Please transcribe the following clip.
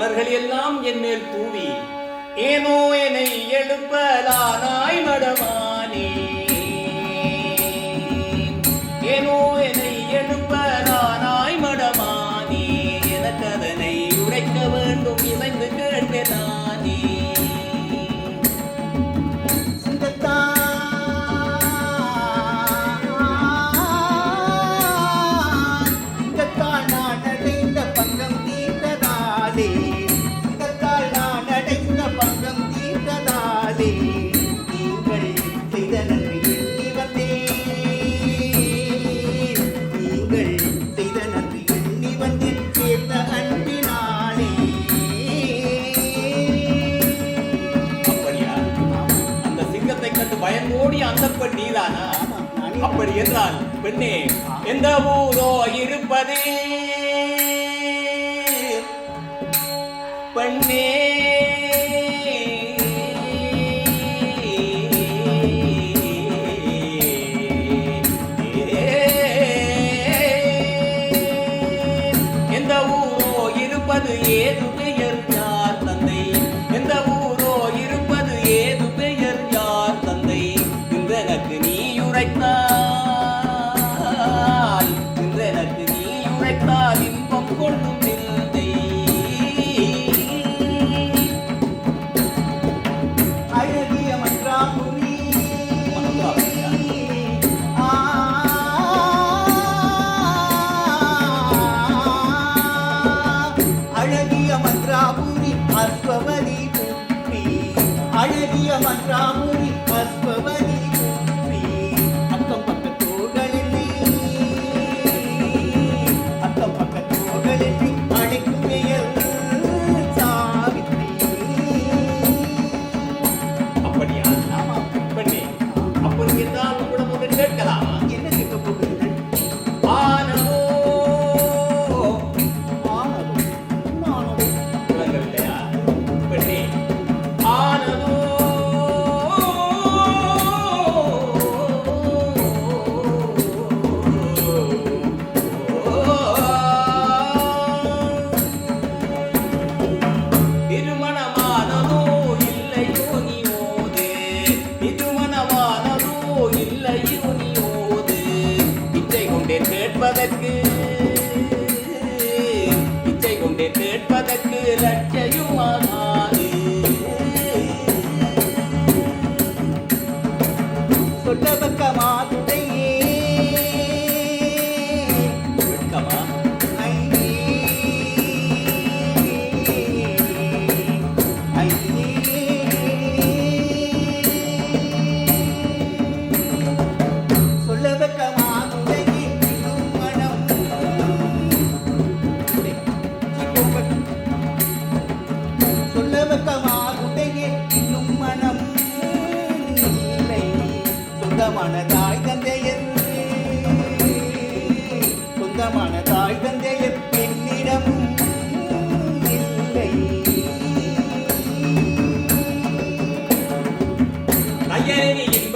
மலர்கள் எல்லாம் என் மேல் தூவி ஏனோ என்னை எழுப்பலானாய் மடமானே. ஏனோ என்னை எழுப்பலானாய் மடமானே. எனக்கு அதனை உரைக்க வேண்டும் இணைந்து கேட்டேன் கண்டு பயந்தோடி அந்த பெண் நீதானா? அப்படி என்றால் பெண்ணே எந்த ஊரோ இருப்பது? பெண்ணே. எந்த ஊரோ இருப்பது ஏது பார்ப்பவதி அழகிய மன்றாமோ கேட்பதற்கு இச்சை கொண்டே கேட்பதற்கு லட்சையும் ஆகாது சொல்ல பக்கமாதுடைய சொந்தமான தாய் தந்தைய சொந்தமான தாய் தந்தைய பெண்ணிடம் இல்லை. தயவியில்